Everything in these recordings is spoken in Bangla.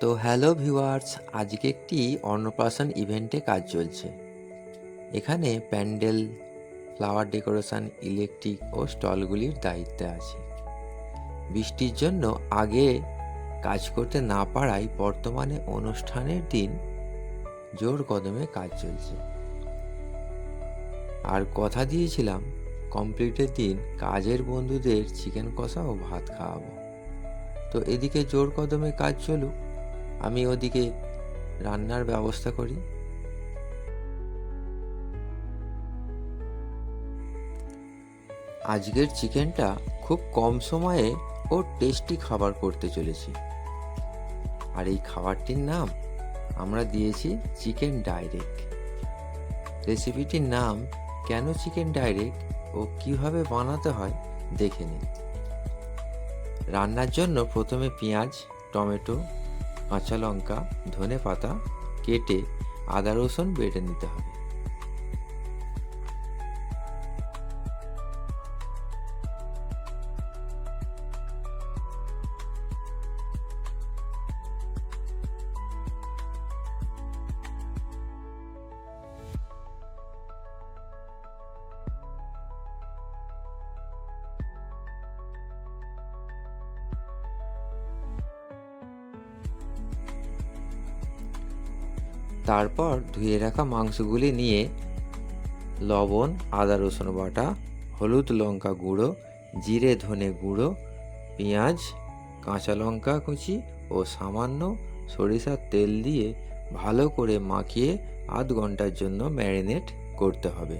তো হ্যালো ভিউয়ার্স, আজকে একটি অন্নপ্রাশন ইভেন্টে কাজ চলছে। এখানে প্যান্ডেল, ফ্লাওয়ার ডেকোরেশন, ইলেকট্রিক ও স্টলগুলির দায়িত্বে আছে। বৃষ্টির জন্য আগে কাজ করতে না পারায় বর্তমানে অনুষ্ঠানের দিন জোর কদমে কাজ চলছে। আর কথা দিয়েছিলাম, কমপ্লিটের দিন কাজের বন্ধুদের চিকেন কষা ও ভাত খাওয়াবো। তো এদিকে জোর কদমে কাজ চলুক। আমি ওদিকে রান্নার ব্যবস্থা করি। আজকের চিকেনটা খুব কম সময়ে ও টেস্টি খাবার করতে চলেছি। আর এই খাবারটির নাম আমরা দিয়েছি চিকেন ডাইরেক্ট। রেসিপিটির নাম কেন চিকেন ডাইরেক্ট ও কীভাবে বানাতে হয় দেখে নিন। রান্নার জন্য প্রথমে পেঁয়াজ, টমেটো কাঁচা লঙ্কা ধনে পাতা কেটে আদা রসুন বেটে নিতে হবে। তারপর ধুয়ে রাখা মাংসগুলি নিয়ে লবণ, আদা, রসুন বাটা, হলুদ লঙ্কা গুঁড়ো, জিরে ধনে গুঁড়ো, পেঁয়াজ, কাঁচা লঙ্কা কুচি ও সামান্য সরিষার তেল দিয়ে ভালো করে মাখিয়ে আধ ঘণ্টার জন্য ম্যারিনেট করতে হবে।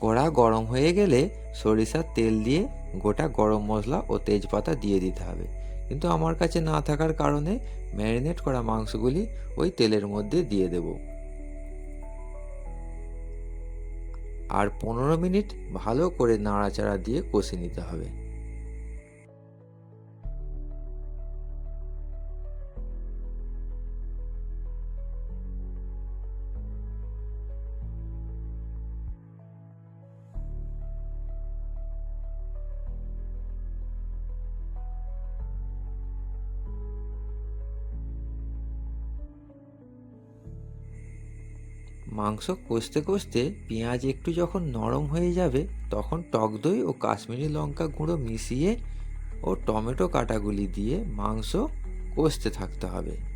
কড়া গরম হয়ে গেলে সরিষার তেল দিয়ে গোটা গরম মশলা ও তেজপাতা দিয়ে দিতে হবে। কিন্তু আমার কাছে না থাকার কারণে ম্যারিনেট করা মাংসগুলি ওই তেলের মধ্যে দিয়ে দেব। আর পনেরো মিনিট ভালো করে নাড়াচাড়া দিয়ে কষে নিতে হবে। মাংস কষতে কষতে পেঁয়াজ একটু যখন নরম হয়ে যাবে, তখন টক দই ও কাশ্মীরি লঙ্কা গুঁড়ো মিশিয়ে ও টমেটো কাটাগুলি দিয়ে মাংস কষতে থাকতে হবে।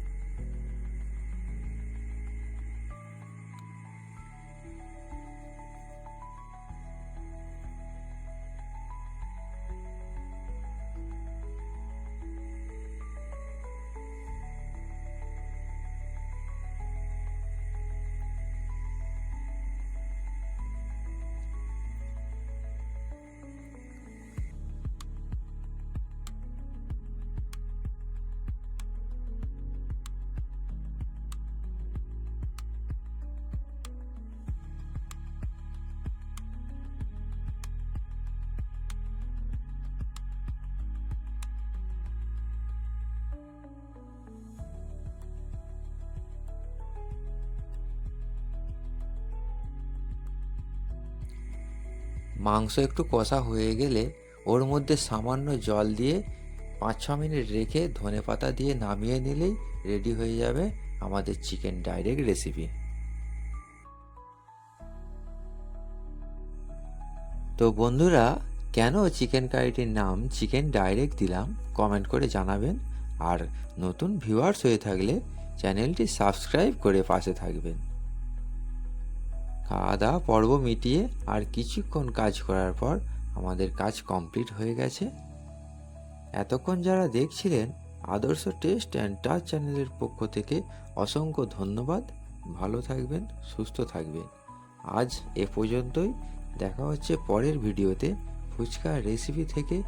মাংস একটু কষা হয়ে গেলে ওর মধ্যে সামান্য জল দিয়ে পাঁচ ছ মিনিট রেখে ধনে পাতা দিয়ে নামিয়ে নিলেই রেডি হয়ে যাবে আমাদের চিকেন ডাইরেক্ট রেসিপি। তো বন্ধুরা, কেন চিকেন কারিটির নাম চিকেন ডাইরেক্ট দিলাম কমেন্ট করে জানাবেন। আর নতুন ভিউয়ার্স হয়ে থাকলে চ্যানেলটি সাবস্ক্রাইব করে পাশে থাকবেন। খাওয়া দাওয়া পর্ব মিটিয়ে আর কিছুক্ষণ কাজ করার পর আমাদের কাজ কমপ্লিট হয়ে গেছে। এতক্ষণ যারা দেখছিলেন, আদর্শ টেস্ট অ্যান্ড টাচ চ্যানেলের পক্ষ থেকে অসংখ্য ধন্যবাদ। ভালো থাকবেন, সুস্থ থাকবেন। আজ এ পর্যন্তই। দেখা হচ্ছে পরের ভিডিওতে। ফুচকা রেসিপি থেকে